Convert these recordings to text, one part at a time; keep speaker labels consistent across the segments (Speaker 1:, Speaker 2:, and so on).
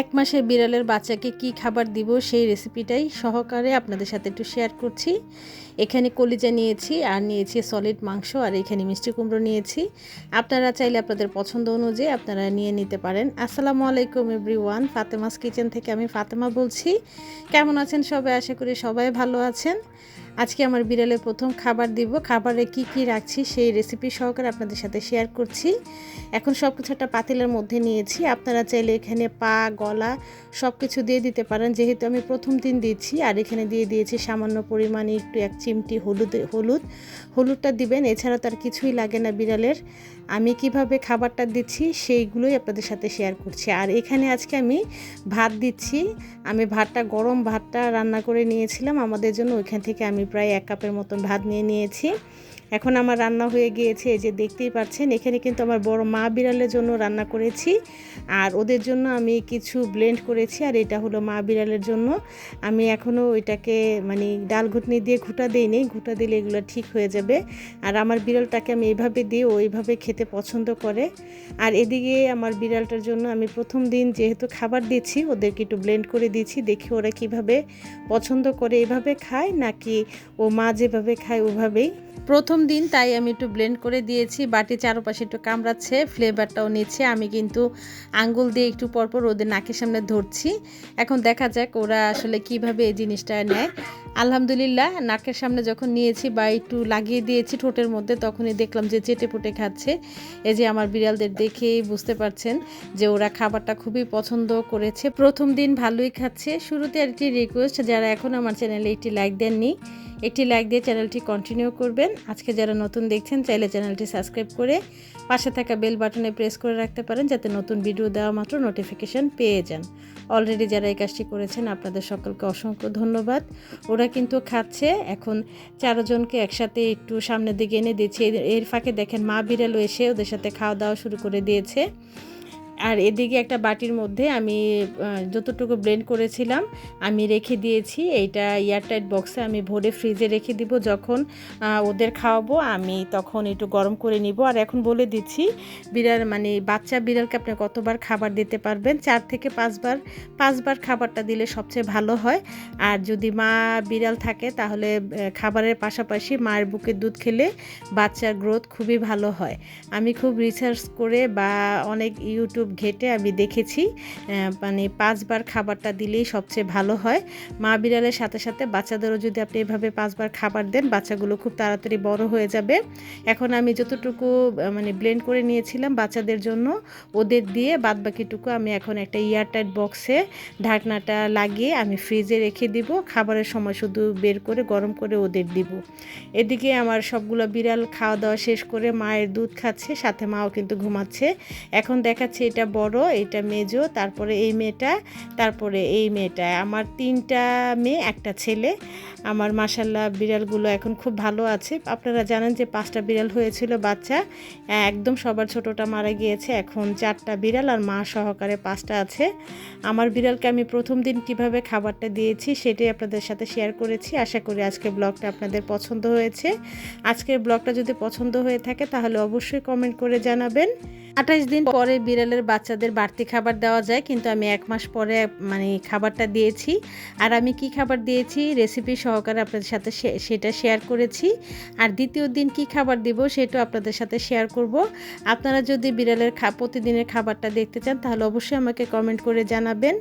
Speaker 1: এক মাসের বিড়ালের বাচ্চাকে কি খাবার দিব সেই রেসিপিটাই সহকারে আপনাদের সাথে একটু শেয়ার করছি। এখানে কলিজা নিয়েছি, আর নিয়েছি সলিড মাংস, আর এখানে মিষ্টি কুমড়ো নিয়েছি। আপনারা চাইলে আপনাদের পছন্দ অনুযায়ী আপনারা নিয়ে নিতে পারেন। আসসালামু আলাইকুম এভরিওয়ান ফাতেমাস কিচেন থেকে আমি ফাতেমা বলছি। কেমন আছেন সবাই? আশা করি সবাই ভালো আছেন। আজকে আমার বিড়ালের প্রথম খাবার দিব। খাবারে কি কি রাখছি সেই রেসিপি সহকারে আপনাদের সাথে শেয়ার করছি। এখন সব কিছু একটা পাতিলের মধ্যে নিয়েছি। আপনারা চাইলে এখানে পা, গলা সব কিছু দিয়ে দিতে পারেন। যেহেতু আমি প্রথম দিন দিচ্ছি, আর এখানে দিয়ে দিয়েছি সামান্য পরিমাণে একটু এক চিমটি হলুদ হলুদ। হলুদটা দিবেন, এছাড়া তার কিছুই লাগে না বিড়ালের। আমি কীভাবে খাবারটা দিচ্ছি সেইগুলোই আপনাদের সাথে শেয়ার করছি। আর এখানে আজকে আমি ভাত দিচ্ছি। আমি ভাতটা, গরম ভাতটা রান্না করে নিয়েছিলাম। আমাদের জন্য ওইখান থেকে আমি প্রায় এক কাপের মতন ভাত নিয়ে নিয়েছি। এখন আমার রান্না হয়ে গিয়েছে যে দেখতেই পাচ্ছেন, এখানে কিন্তু আমার বড় মা বিড়ালের জন্য রান্না করেছি। আর ওদের জন্য আমি কিছু ব্লেন্ড করেছি, আর এটা হলো মা বিড়ালের জন্য। আমি এখনও ওইটাকে মানে ডাল ঘুটনি দিয়ে ঘুটা দিইনি, ঘুটা দিলে এগুলো ঠিক হয়ে যাবে। আর আমার বিড়ালটাকে আমি এইভাবে দিই, ও এইভাবে খেতে পছন্দ করে। আর এদিকে আমার বিড়ালটার জন্য আমি প্রথম দিন যেহেতু খাবার দিচ্ছি, ওদেরকে একটু ব্লেন্ড করে দিচ্ছি, দেখি ওরা কীভাবে পছন্দ করে এভাবে খায়, নাকি ও মা যেভাবে খায় ওভাবেই। প্রথম দিন তাই আমি একটু ব্লেন্ড করে দিয়েছি। বাটি চারপাশে একটু কামড়াচ্ছে ফ্লেভারটাও নিচ্ছে। আমি কিন্তু আঙ্গুল দিয়ে একটু পরপর ওদের নাকের সামনে ধরছি। এখন দেখা যাক ওরা আসলে কীভাবে এই জিনিসটা নেয়। আলহামদুলিল্লাহ, নাকের সামনে যখন নিয়েছি বা একটু লাগিয়ে দিয়েছি ঠোঁটের মধ্যে, তখনই দেখলাম যে চেটে পুটে খাচ্ছে। এই যে আমার বিড়ালদের দেখেই বুঝতে পারছেন যে ওরা খাবারটা খুবই পছন্দ করেছে। প্রথম দিন ভালোই খাচ্ছে। শুরুতে আর একটি রিকোয়েস্ট যারা এখন আমার চ্যানেলে একটি লাইক দেননি, একটি লাইক দিয়ে চ্যানেলটি কন্টিনিউ করবেন। আজকে যারা নতুন দেখছেন, চাইলে চ্যানেলটি সাবস্ক্রাইব করে পাশে থাকা বেল বাটনে প্রেস করে রাখতে পারেন, যাতে নতুন ভিডিও দেওয়া মাত্র নোটিফিকেশান পেয়ে যান। অলরেডি যারা এই কাজটি করেছেন, আপনাদের সকলকে অসংখ্য ধন্যবাদ। ওরা কিন্তু খাচ্ছে। এখন চারজনকে একসাথে একটু সামনের দিকে এনে দিয়েছে এর ফাঁকে দেখেন মা বিড়ালও এসে ওদের সাথে খাওয়া দাওয়া শুরু করে দিয়েছে। আর এদিকে একটা বাটির মধ্যে আমি যতটুকু ব্লেন্ড করেছিলাম, আমি রেখে দিয়েছি। এইটা এয়ারটাইট বক্সে আমি ভরে ফ্রিজে রেখে দিব। যখন ওদের খাওয়াবো, আমি তখন একটু গরম করে নিব। আর এখন বলে দিচ্ছি, বিড়াল মানে বাচ্চা বিড়ালকে আপনি কতবার খাবার দিতে পারবেন? চার থেকে পাঁচবার পাঁচবার খাবারটা দিলে সবচেয়ে ভালো হয়। আর যদি মা বিড়াল থাকে, তাহলে খাবারের পাশাপাশি মায়ের বুকের দুধ খেলে বাচ্চার গ্রোথ খুবই ভালো হয়। আমি খুব রিসার্চ করে বা অনেক ইউটিউব ঘেটে আমি দেখেছি মানে পাঁচবার খাবারটা দিলেই সবচেয়ে ভালো হয়। মা বিড়ালের সাথে সাথে বাচ্চাদেরও যদি আপনি এভাবে পাঁচবার খাবার দেন, বাচ্চাগুলো খুব তাড়াতাড়ি বড় হয়ে যাবে। এখন আমি যতটুকু মানে ব্লেন্ড করে নিয়েছিলাম বাচ্চাদের জন্য, ওদের দিয়ে বাদ বাকিটুকু আমি এখন একটা এয়ারটাইট বক্সে ঢাকনাটা লাগিয়ে আমি ফ্রিজে রেখে দিব। খাবারের সময় শুধু বের করে, গরম করে ওদের দিব। এদিকে আমার সবগুলো বিড়াল খাওয়া দাওয়া শেষ করে মায়ের দুধ খাচ্ছে, সাথে মাও কিন্তু ঘুমাচ্ছে। এখন দেখাচ্ছে এটা এটা বড়, এটা মেজো, তারপরে এই মেয়েটা, তারপরে এই মেয়েটা। আমার তিনটা মেয়ে, একটা ছেলে। আমার মাসাল্লাহ বিড়ালগুলো এখন খুব ভালো আছে। আপনারা জানেন যে পাঁচটা বিড়াল হয়েছিল বাচ্চা। একদম সবার ছোটোটা মারা গিয়েছে। এখন চারটা বিড়াল আর মা সহকারে পাঁচটা আছে। আমার বিড়ালকে আমি প্রথম দিন কীভাবে খাবারটা দিয়েছি, সেটাই আপনাদের সাথে শেয়ার করেছি। আশা করি আজকে ব্লগটা আপনাদের পছন্দ হয়েছে। আজকের ব্লগটা যদি পছন্দ হয়ে থাকে, তাহলে অবশ্যই কমেন্ট করে জানাবেন। আঠাশ দিন পরে। বিড়ালের বাচ্চাদের বাড়তি খাবার দেওয়া যায় কিন্তু আমি এক মাস পরে মানে খাবারটা দিয়েছি। আর আমি কি খাবার দিয়েছি? রেসিপি সহকারে আপনাদের সাথে সেটা শেয়ার করেছি। আর দ্বিতীয় দিন কি খাবার দিব সেটাও আপনাদের সাথে শেয়ার করব। আপনারা যদি বিড়ালের খা প্রতিদিনের খাবারটা দেখতে চান তাহলে অবশ্যই আমাকে কমেন্ট করে জানাবেন।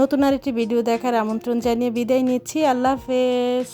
Speaker 1: নতুন আরেকটি ভিডিও দেখার আমন্ত্রণ জানিয়ে বিদায় নিচ্ছি। আল্লাহ হাফেজ।